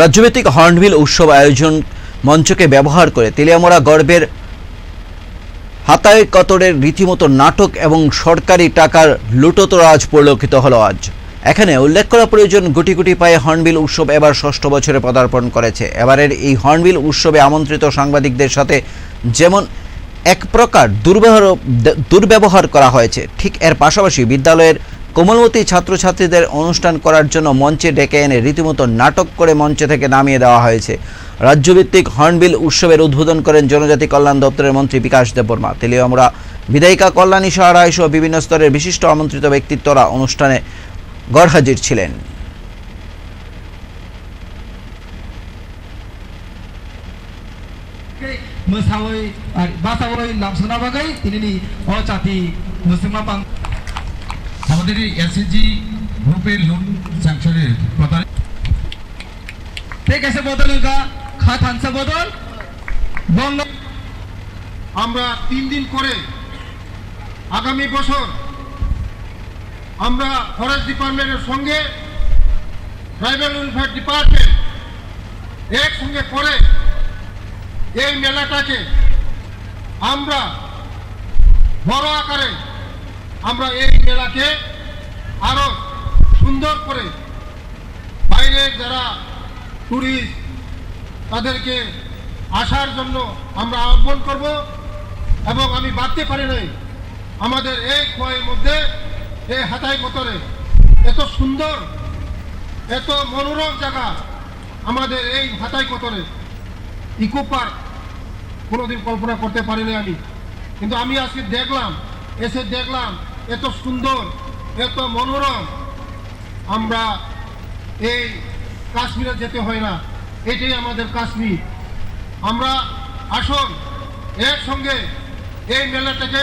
রাজ্যভিত্তিক hornbill উৎসব আয়োজন মঞ্চকে ব্যবহার করে তেলিয়ামোড়া গর্বের হাতায় কতরের রীতিমতো নাটক এবং সরকারি টাকার লুটোতরাজ পরিলক্ষিত হলো আজ। এখানে উল্লেখ করা প্রয়োজন গুটি গুটি পায়ে হর্নবিল উৎসব এবার ষষ্ঠ বছরে পদার্পণ করেছে। এবারের এই হর্নবিল উৎসবে আমন্ত্রিত সাংবাদিকদের সাথে যেমন এক প্রকার দুর্ব্যবহার দুর্ব্যবহার করা হয়েছে, ঠিক এর পাশাপাশি বিদ্যালয়ের কোমলমতি ছাত্রছাত্রীদের অনুষ্ঠান করার জন্য মঞ্চে ডেকে এনে রীতিমতো নাটক করে মঞ্চ থেকে নামিয়ে দেওয়া হয়েছে রাজ্যভিত্তিক হর্নবিল উৎসবের উদ্বোধন করেন জনজাতি কল্যাণ দপ্তরের মন্ত্রী বিকাশ দেববর্মা তেলিয়ামরা বিধায়িকা কল্যাণী সাহা রায় সহ বিভিন্ন স্তরের বিশিষ্ট আমন্ত্রিত ব্যক্তিত্বরা অনুষ্ঠানে গড়হাজির ছিলেন मोसावै बासावै लामसोना बागै तिनी अ जाति मुसलमान बां আমাদের এই এসএসজি গ্রুপের লোন স্যাংশনের প্রধান ते कैसे बदल का खा थानसा बदल बंग আমরা তিন দিন করে আগামী বছর আমরা ফরেস্ট ডিপার্টমেন্টের সঙ্গে ট্রাইবেল ওয়েলফেয়ার ডিপার্টমেন্ট একসঙ্গে করে এই মেলাটাকে আমরা বড় আকারে আমরা এই মেলাকে আরও সুন্দর করে বাইরের যারা টুরিস্ট তাদেরকে আসার জন্য আমরা আহ্বান করব এবং আমি ভাবতে পারি নাই। আমাদের এই খোয়ের মধ্যে, এই হাতাই কতরে এত সুন্দর, এত মনোরম জায়গা আমাদের এই হাতাই কতরে ইকো পার্ক কোনোদিন কল্পনা করতে পারিনি আমি। কিন্তু আমি আজকে দেখলাম, এসে দেখলাম এত সুন্দর এত মনোরম। আমরা এই কাশ্মীরে যেতে হয় না। এটাই আমাদের কাশ্মীর। আমরা আসুন এর সঙ্গে এই মেলাটাকে